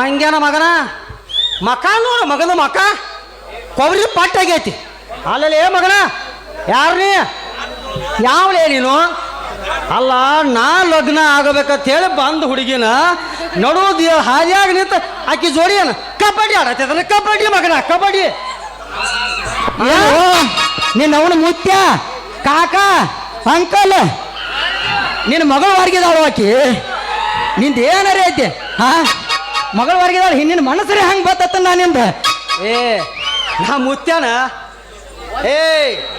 ಮಂಗ್ಯಾನ ಮಗನ? ಮಕ ನೋಡ, ಮಗನ ಮಕ. ಕೊಬ್ಬರಿ ಪಟ್ಟಾಗೈತಿ ಅಲ್ಲಲ್ಲಿ ಏ ಮಗನ? ಯಾರು ನೀ? ಯಾವಲೇ ನೀನು? ಅಲ್ಲ, ನಾ ಲಗ್ನ ಆಗಬೇಕಂತ ಹೇಳಿ ಬಂದು ಹುಡುಗಿನ ನಡುವುದು ಹಾದಿಯಾಗಿ ನಿಂತ ಆಕಿ ಜೋಡಿ ಏನು? ಕಬಡ್ಡಿ ಆಡತ್ತದಲ್ಲ ಕಬಡ್ಡಿ ಮಗನ, ಕಬಡ್ಡಿ. ನಿನ್ನ ಅವನ ಮುತ್ಯ, ಕಾಕ, ಅಂಕಲ್. ನಿನ್ನ ಮಗಳು ಹೊರಗಿದಾಳು ಆಕಿ. ನಿಂದ ಏನರೇ ಐತಿ? ಹಾ? ಮಗಳು ವರ್ಗಿದಾಳ ಹಿಂದಿನ ಮನಸ್ಸರಿ ಹಂಗೆ ಬತ್ತ ನಾನಿಂದ ಏ ನಾ ಮುತ್ಯಾನ? ಏ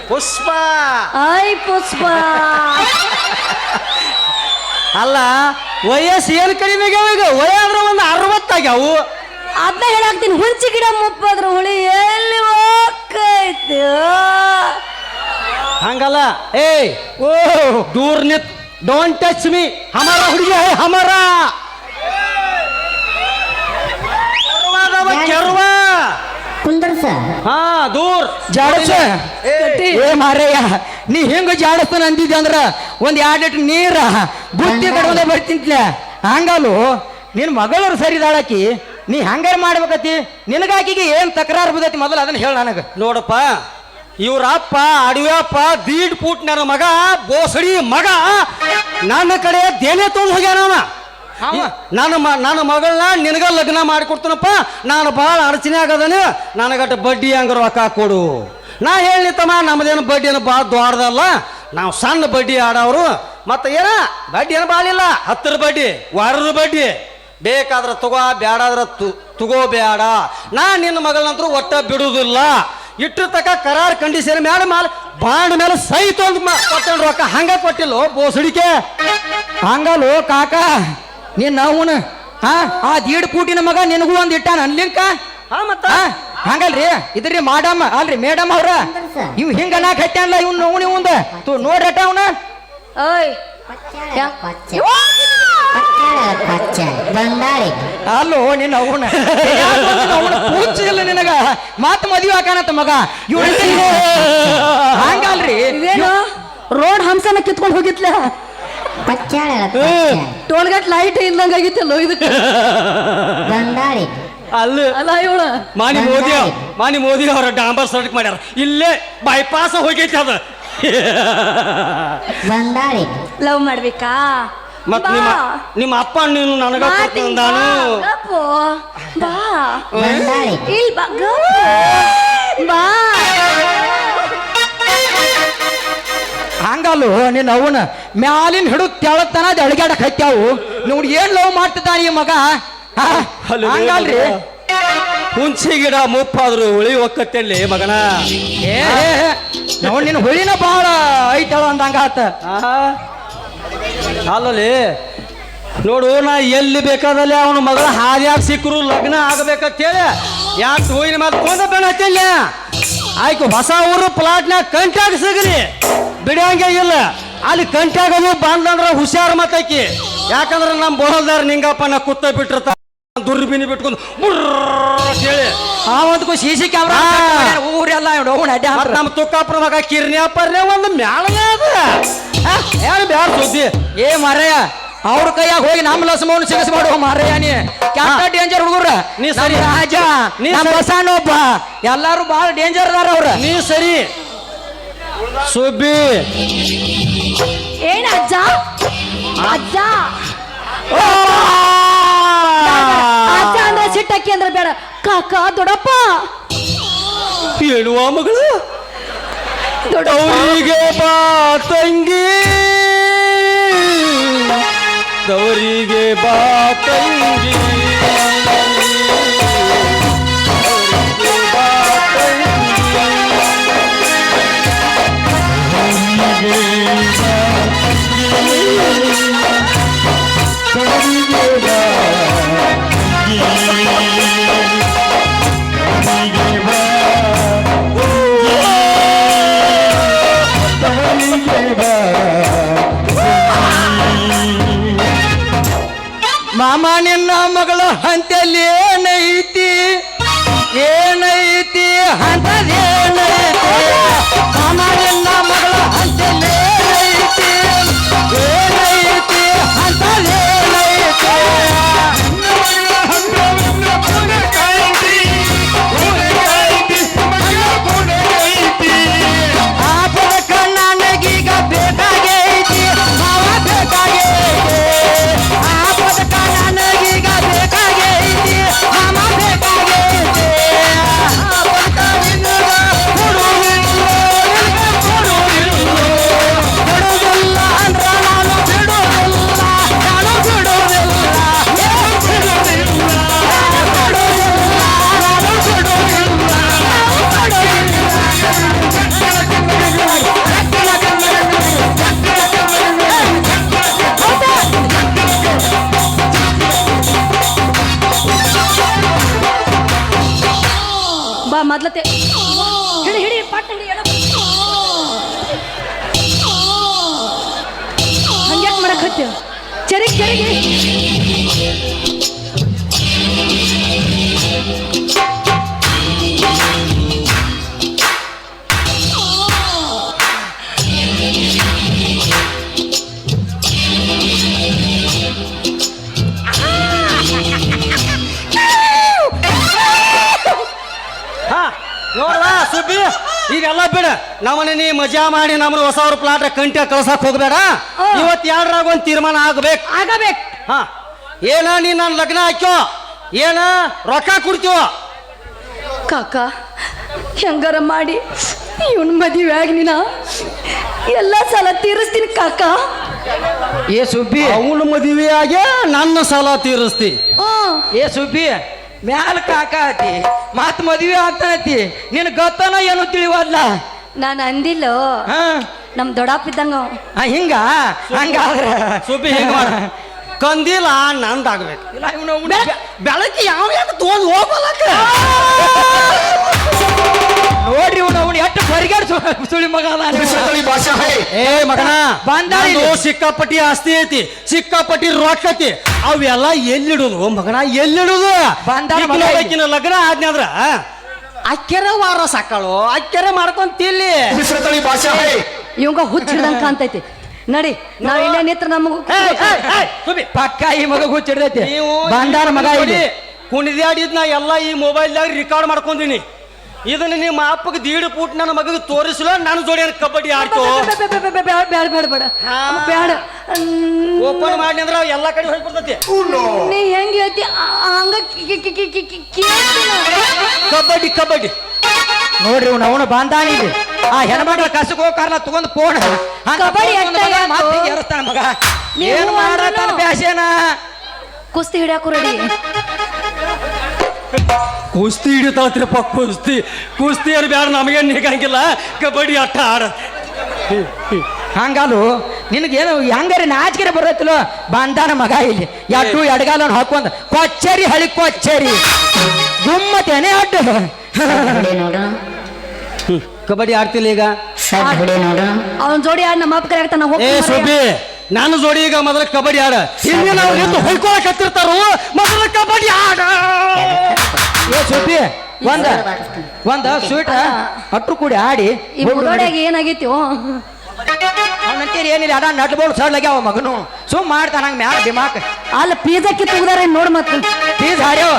ಪುಷ್ಪ. ಐ ಪುಷ್ಪ. ಅಲ್ಲ ವಯಸ್ಸು ಏನು ಕಡಿಮೆ ಆಗ್ಯಾವ ಈಗ? ವಯಾದ್ರ ಒಂದು ಅರವತ್ತಾಗ್ಯಾವು ಅದನ್ನ ಹೇಳಾಕ್ತೀನಿ ಹುಂಚಿ ಗಿಡ ಮುಪ್ಪದ್ರ ಹುಳಿ ಎಲ್ಲಿ ಹೋಗ್ತೈತಿ? ಹಂಗಲ್ಲ. ಏ ಓ ದೂರ್ ನಿತ್. ಡೋಂಟ್ ಟಚ್ ಮೀ ಹಮಾರ ಹುಡುಗಿ ಹಮಾರ. ಹಾ ದೂರ್. ಜಾಡಸ. ಏ, ಏ ಮಾರಯ್ಯ ನೀ ಹೆಂಗ ಜಾಡಸ್ತಾನ ಅಂದಿದ್ದೆ ಅಂದ್ರ ಒಂದ್ ಎರಡ್ ಲೀಟರ್ ನೀರ ಬುತ್ತಿ ಕಡ್ಕೊಂಡೆ ಬರ್ತಿಂತ್ಲೆ ಹಂಗಲ್ಲು ನಿನ್ ಮಗಳವ್ರು ಸರಿದಾಳಕಿ ನೀ ಹಂಗಾರ ಮಾಡ್ಬೇಕತಿ ನಿನಗಾಕಿಗೆ ಏನ್ ತಕರಾರು ಬದೈತಿ ಮೊದಲು ಅದನ್ನ ಹೇಳ ನನಗ. ನೋಡಪ್ಪ ಇವ್ರ ಅಪ್ಪ ಅಡವ್ಯಪ್ಪ ದೀಡ್ ಪೂಟ್ ನನ್ನ ಮಗ ಬೋಸಡಿ ಮಗ ನನ್ನ ಕಡೆ ದೇನೆ ತೊಗೊಂಡು ಹೋಗ್ಯಾನ ಅವ. ನನ್ನ ಮ ನನ್ನ ಮಗಳನ್ನ ನಿನಗ ಲಗ್ನ ಮಾಡಿಕೊಡ್ತೀನಪ್ಪ ನಾನು ಭಾಳ ಅಡಚಣೆ ಆಗದನ. ನನಗಟ್ಟ ಬಡ್ಡಿ ಹಂಗ ರೊಕ್ಕ ಕೊಡು. ನಾ ಹೇಳಿತಮ್ಮ ನಮ್ಮದೇನು ಬಡ್ಡಿ ಏನು ಭಾಳ ದೊಡ್ಡದಲ್ಲ. ನಾವು ಸಣ್ಣ ಬಡ್ಡಿ ಆಡೋರು. ಮತ್ತೆ ಏನ? ಬಡ್ಡಿ ಏನು ಬಾಳಿಲ್ಲ ಹತ್ತರ ಬಡ್ಡಿ ವಾರದ ಬಡ್ಡಿ. ಬೇಕಾದ್ರೆ ತಗೋ, ಬ್ಯಾಡಾದ್ರೆ ತು ತಗೋ ಬೇಡ ನಾ ನಿನ್ನ ಮಗಳಂತರು ಒಟ್ಟ ಬಿಡುವುದಿಲ್ಲ ಇಟ್ಟು ತಕ ಕರಾರ್ ಕಂಡೀಷನ್ ಮೇಲೆ ಮಾಲ್ ಬಾಂಡ್ ಮೇಲೆ ಸಹಿತ ಒಂದು ರೊಕ್ಕ. ಹಂಗ ಕೊಟ್ಟಿಲ್ಲೋ ಬೋಸಡಿಕೆ. ಹಂಗಲ್ಲೋ ಕಾಕ. ನಿನ್ನ ನಾವು ಹಾ? ಆ ದೀಡ್ ಕೂಟಿನ ಮಗ ನಿನಗೂ ಒಂದ್ ಇಟ್ಟಾನ ಅನ್ಲಿಂಕ? ಹಾ ಮತ್ತ? ಹಾ? ಹಂಗಲ್ರಿ? ಇದ್ರಿ ಮಾಡಮ್ಮ ಅಲ್ರಿ ಮೇಡಮ್ ಅವ್ರ. ಇವ್ ಹಿಂಗ ನಾ ಹಟ್ಟಾನಲ್ಲ ಇವ್ ನೋಣಿ ಉಂದ ತು ನೋಡ್ರಟ ಅವನ. ಅಲ್ಲೋ ನಿನ್ನ ಅವನ. ಅವನ ನಿನಗ. ಮಾತು ಮದುವೆ ಹಾಕಾನತ್ತ ಮಗ. ಇವ್ ಹಂಗಲ್ರಿ? ರೋಡ್ ಹಂಸನ ಕಿತ್ಕೊಂಡು ಹೋಗಿತ್ಲ? ಪಚ್ಚಾಳ ಪಚ್ಚ ಟೋಲ್ಗೇಟ್ ಲೈಟ್ ಇಲ್ಲಂಗ ಆಗಿತ್ತಲ್ಲೋ ಇದಕ್ಕೆ? ಬಂದಾಳಿ ಅಲ್ಲ. ಅಲ್ಲ ಇವಳ. ಮಾನಿ ಮೋದಿ. ಮಾನಿ ಮೋದಿ ಅವರ ಡಾಂಬರ್ ಸರ್ಟ್ ಮಾಡ್ಯಾರ. ಇಲ್ಲೇ ಬೈಪಾಸ್ ಹೋಗೈತಿ ಅದ. ಬಂದಾಳಿ ಲವ್ ಮಾಡ್ಬೇಕಾ? ಮತ್. ನಿಮ್ಮ ನಿಮ್ಮ ಅಪ್ಪ ನೀನು ನನಗ ಬಾ, ಗಪ್ಪು. ಬಾ. ಇಲ್ ಬಾ ಗಪ್ಪು. ಬಾ. ಹಂಗಲ್ಲು ನಿನ್ನ ಅವನ ಮ್ಯಾಲಿನ ಹಿಡು ತೆಳತನ ಅಳಿಗಾಡಕ್ ಹತ್ಯಾವು. ನೋಡಿ ಏನ್ ಲವ್ ಮಾಡ್ತಿದ್ದಾನ ಈ ಮಗ? ಹಂಗಲ್ರಿ? ಹುಂಚಿ ಗಿಡ ಮುಪ್ಪಾದ್ರು ಹುಳಿ ಒಕ್ಕತ್ತಲ್ಲಿ ಮಗನ? ಏ ನೋಡಿ ನಿನ್ನ ಹುಳಿನ ಬಾಳ ಐತಳ ಅಂದಂಗ ಆತ ಅಲ್ಲಲ್ಲಿ ನೋಡು ನಾ ಎಲ್ಲಿ ಬೇಕಾದಲ್ಲಿ ಅವನ ಮಗಳ ಹಾದಿಯಾಗ ಸಿಕ್ಕರು ಲಗ್ನ ಆಗಬೇಕಂತೇಳಿ ಯಾಕೆ ಹೂವಿನ ಮಾತು ಕೊಂದ ಬೆಣ್ಣ ಹತ್ತಿಲ್ಲ ಆಯ್ತು ಹೊಸ ಊರು ಪ್ಲಾಟ್ನಾಗ ಕಂಟಾಗ ಸಿಗಲಿ ಬಿಡಂಗೆ ಇಲ್ಲ. ಅಲ್ಲಿ ಕಂಟ್ಯಾಗನು ಬಂದಂದ್ರ ಹುಷಾರು ಮತ್ತಕಿ. ಯಾಕಂದ್ರೆ ನಮ್ಮ ಬೋಲ್ದಾರ ನಿಂಗಪ್ಪ ನಾ ಕುತ್ತ ಬಿಟ್ಟಿರ್ತ ದುರ್ಬಿನಿ ಬಿಟ್ಕೊಂಡು ಹೇಳಿ ಅವಂತಕ್ಕೂ ಸಿ ಸಿ ಕ್ಯಾಮ್ರಾ ಆ. ಊರೆಲ್ಲ ನಮ್ಮ ತುಕ್ಕಾಪುರ ಮಗ ಕಿರ್ನಿಯಪ್ಪರ್ನೇ ಒಂದು ಮ್ಯಾಳನೇ ಅದ. ಆ, ಏನು ಬ್ಯಾಡ ಸುದ್ದಿ. ಏ ಮಾರಯ್ಯ ಅವ್ರ ಕೈಯಾಗ ಹೋಗಿ ನಮ್ಮ ಲಸಮವನ್ನು ಸಿಗಸ್ ಮಾಡು ಮಾರಯ್ಯ ನೀ. ಕ್ಯಾಮ್ರಾ ಡೇಂಜರ್ ಹುಡುಗರ. ನೀ ಸರಿ. ರಾಜ ನೀ ಒಬ್ಬ ಎಲ್ಲಾರು ಬಹಳ ಡೇಂಜರ್ ಅದಾರ ಅವ್ರ. ನೀ ಸರಿ. ಸುಬ್ಬಿ ಏನ ಅಜ್ಜ? ಅಜ್ಜ! ಅಜ್ಜ ಅಂದ್ರೆ ಸಿಟ್ಟಕ್ಕಿ ಅಂದ್ರೆ ಬೇಡ. ಕಾಕ ದೊಡ್ಡಪ್ಪ. ಹೇಳುವ ಮಗಳು. ಅವರಿಗೆ ಬಾ ತಂಗಿ. ದವರಿಗೆ ಬಾ ತಂಗಿ. ಮಗಳ ಮೊದ್ಲತೆ ಹಿಡಿ ಹಿಡಿ ಪಟ್ ಹಿಡಿ ಎಡ ಹಂಗ್ಯಾಕ್ ಮಾಡಕ್ ಹತ್ತಿ ಚರಿ ಚರಿಗೆ. ಈಗೆಲ್ಲ ಬಿಡ. ನಮ್ಮನೆ ನೀ ಮಜಾ ಮಾಡಿ ನಮ್ಮ ಹೊಸ ಅವ್ರ ಪ್ಲಾಟ್ ಕಂಟ್ಯ ಕಳ್ಸಕ್ ಹೋಗ್ಬೇಡ. ಇವತ್ತು ಇವತ್ ಒಂದು ಒಂದ್ ತೀರ್ಮಾನ ಆಗ್ಬೇಕು? ಆಗಬೇಕು. ಹಾ. ಏನ ನೀ ನನ್ನ ಲಗ್ನ ಹಾಕ್ಯೋ? ಏನ ರೊಕ್ಕ ಕೊಡ್ತೀವ ಕಾಕ ಹೆಂಗಾರ ಮಾಡಿ? ಇವನ್ ಮದುವೆ ಆಗಿ ನೀನ? ಎಲ್ಲ ಸಾಲ ತೀರಿಸ್ತೀನಿ ಕಾಕ. ಏ ಸುಬ್ಬಿ. ಅವನ ಮದುವೆಯಾಗೆ ನನ್ನ ಸಾಲ ತೀರಿಸ್ತಿ. ಏ ಸುಬ್ಬಿ ಮ್ಯಾಲ ಕಾಕಾತಿ ಮತ್ ಮದ್ವೆ ಆಗ್ತಾನತಿ ನಿನ್ ಗೊತ್ತನ ಏನು ತಿಳಿವಲ್ಲ? ನಾನು ಅಂದಿಲ್ಲ ಹಾ. ನಮ್ ದೊಡ್ಡಪ್ಪ ಇದ್ದಂಗ. ಅವ. ಆ, ಹಿಂಗ? ಹಂಗಾದ್ರ? ಸುಬ್ಬಿ ಹಿಂಗ ಮಾಡ. ಕಂದಿಲ್ಲ ನಂದಾಗ್ಬೇಕು ಇಲ್ಲ ಇವನು ಬೆಳಕಿ ಯಾವ ಯಾಕೆ ತೋದ್ ಹೋಗಲಕ್ಕ ನೋಡ್ರಿ ಇವನು ಅವನು ಎಷ್ಟು ಪರಿಗಾಡ್ ಸುಳಿ ಮಗ ಇವ್ನು. ಏ ಮಗನ ಬಂದಾಳ ನಂದು. ಸಿಕ್ಕಾಪಟ್ಟಿ ಆಸ್ತಿ ಐತಿ ಸಿಕ್ಕಾಪಟ್ಟಿ ರೊಕ್ಕ ಐತಿ. ಅವೆಲ್ಲ ಎಲ್ಲಿಡುದು ಮಗನ ಎಲ್ಲಿಡುದು? ಬಂದಾಳ ಲಗ್ನ ಮಗ ಇಲ್ಲಿ. ಒಬ್ಬಾಕಿನ ಲಗ್ನ ಆದ್ನಂದ್ರ ಅಕ್ಕೆರ ವಾರ ಸಾಕಾಳು ಅಕ್ಕೆರೆ ಮಾಡ್ಕೊಂತಿಲ್ಲಿ ಇವಂಗ ಹುಚ್ಚ ಹಿಡ್ದಂಗ ಕಾಣ್ತೈತಿ. ನಡಿ ನಾವ್ ಇಲ್ಲೇ ನಿತ್ರ ನಮಗ ಏಯ್, ಏಯ್, ಏಯ್, ಸುಬ್ಬಿ, ಪಕ್ಕ ಈ ಮಗ ಹುಚ್ಚಿಡ್ದೈತಿ ನೀವು ಬಂದಾರ ಮಗ ಇಲ್ಲಿ. ಕುಣಿದಾಡಿದ್ ನಾ ಎಲ್ಲ ಈ ಮೊಬೈಲ್ದಾಗ ರೆಕಾರ್ಡ್ ಮಾಡ್ಕೊಂದಿನಿ ಇದನ್ನ ನಿಮ್ಮ ಅಪ್ಪಗೆ ದೀಡ್ ಫೂಟ್ ನನ್ನ ಮಗಗೆ ತೋರಿಸಲು ನನ್ನ ಜೋಡಿ ಏನ್ ಕಬಡ್ಡಿ ಆಡ್ತು? ಬೇಡ ಬೇಡ ಬೇಡ ಬೇಡ. ಬೇಡ ಓಪನ್ ಮಾಡಿ ಅಂದ್ರೆ ಅವ್ ಎಲ್ಲಾ ಕಡೆ ಹೋಗಿ ಬರ್ತೈತಿ ನೀ ಹೆಂಗ್ ಹೇಳ್ತಿ? ಹಂಗ ಕಿ- ಕಿ- ಕಿ- ಕಿ- ಕಿ- ಕೇಳ್ತೀನಿ ನಾನು. ಕಬಡ್ಡಿ ಕಬಡ್ಡಿ. ನೋಡ್ರಿ ಅವನು ಬಾಂಧಾನಿ ಇಲ್ಲಿ. ಆ ಹೆಣ್ಮಕ್ಳ ಕಸಕ್ ಕಾರಣ ತಗೊಂಡ್ ಫೋನ್ ಕಬಡ್ಡಿ? ಮತ್ತೆ ಮಗ ಏನು ಏನ್ ಮಾಡತ್ತಾನ ಬ್ಯಾಸೇನ? ಕುಸ್ತಿ ಹಿಡಿಯಾಕು ರೆಡಿ ಕುಸ್ತಿ ಹಿಡಿತಾತ್ರಿಪ್ಪ ಕುಸ್ತಿ ಕುಸ್ತಿ. ಏನು ಬೇಡ ನಮಗೇನು ನಿಗಂಗಿಲ್ಲ. ಕಬಡ್ಡಿ ಆಟ ಆಡ. ಹಂಗಾಲು ನಿನಗೇನು ಹೆಂಗಾರೆ ನಾಚಿಕೆರೆ ಬರತ್ತಲೋ ಬಂದಾನ ಮಗ ಇಲ್ಲಿ. ಎಡ್ಡು ಎಡಗಾಲ ಹಾಕೊಂಡ್ ಕೊಚ್ಚರಿ ಹಳಿ ಕೊಚ್ಚರಿ. ಗುಮ್ಮತೇನೆ ಅಡ್ಡು. ನೋಡು. ಕಬಡ್ಡಿ ಆಡ್ತಿಲ್ಲ ಈಗ? ನೋಡು. ಅವನ ಜೋಡಿ ಆಡ್ ನಮ್ಮ ಅಪ್ಪ ಕರೆಯಾಗ್ತಾನ ಏ ಸುಬ್ಬಿ. ನಾನು ಜೋಡಿ ಈಗ ಮೊದಲ ಕಬಡ್ಡಿ ಆಡ. ಹಿಂದೆ ನಾವು ನಿಂತು ಹೊಯ್ಕೊಳಕ್ ಹತ್ತಿರ್ತಾರೋ? ಮೊದಲ ಕಬಡ್ಡಿ ಆಡ. ಏ ಸುಬ್ಬಿ ಒಂದ ಒಂದ ಸ್ವೀಟ್ ಅಟ್ರು ಕೂಡಿ ಆಡಿ. ಈ ಮುದೋಡಿಯಾಗ ಏನಾಗೈತಿ? ಓ ಅವನಂತೀರಿ ಏನಿಲ್ಲ ಅಡ ನಟ್ ಬೋರ್ಡ್ ಅವ ಮಗನು. ಸುಮ್ ಮಾಡ್ತಾನ ಹಂಗ ಮ್ಯಾಲ ದಿಮಾಕ್. ಅಲ್ಲ ಪಿಜ್ಜಾ ಕಿತ್ತುದಾರೆ ನೋಡ್ ಮತ್ತೆ. ಪೀಸ್ ಹಾಡ್ಯವ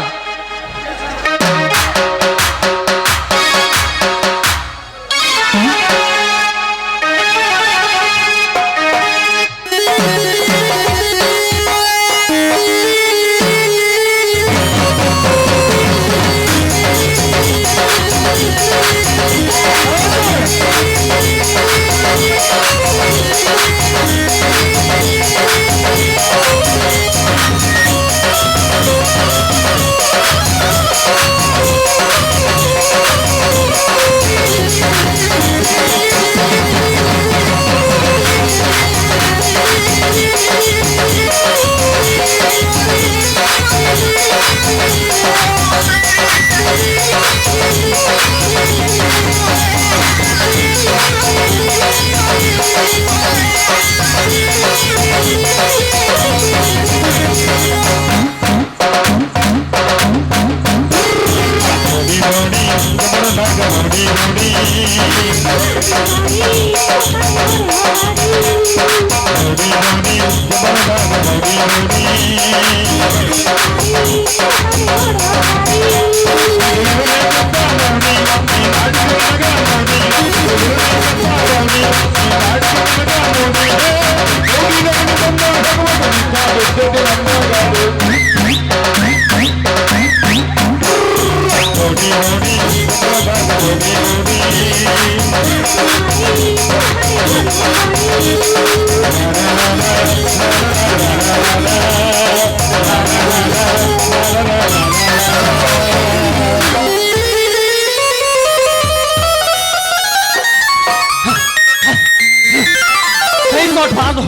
ಬಾದು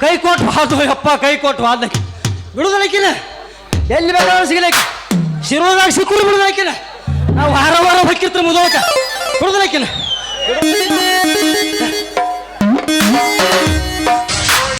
ಕೈ ಕೊಟ್ಟು ಬಾದು ಯಪ್ಪ ಕೈ ಕೊಟ್ಟು ಬಾದ ಬಿಡುದಲಕ್ಕಿಲ್ಲ ಎಲ್ಲಿ ಬೇಕಾದ್ರೂ ಸಿಗಲಕ್ಕೆ. ಶಿರೋದಾಗ ಸಿಕ್ಕರು ಬಿಡುದಲಕ್ಕಿಲ್ಲ ನಾವು ವಾರ ವಾರ ಹೊಕ್ಕಿರ್ತೀರಿ ಮುದೋಕ. ಕುಡ್ದಲಕ್ಕಿನ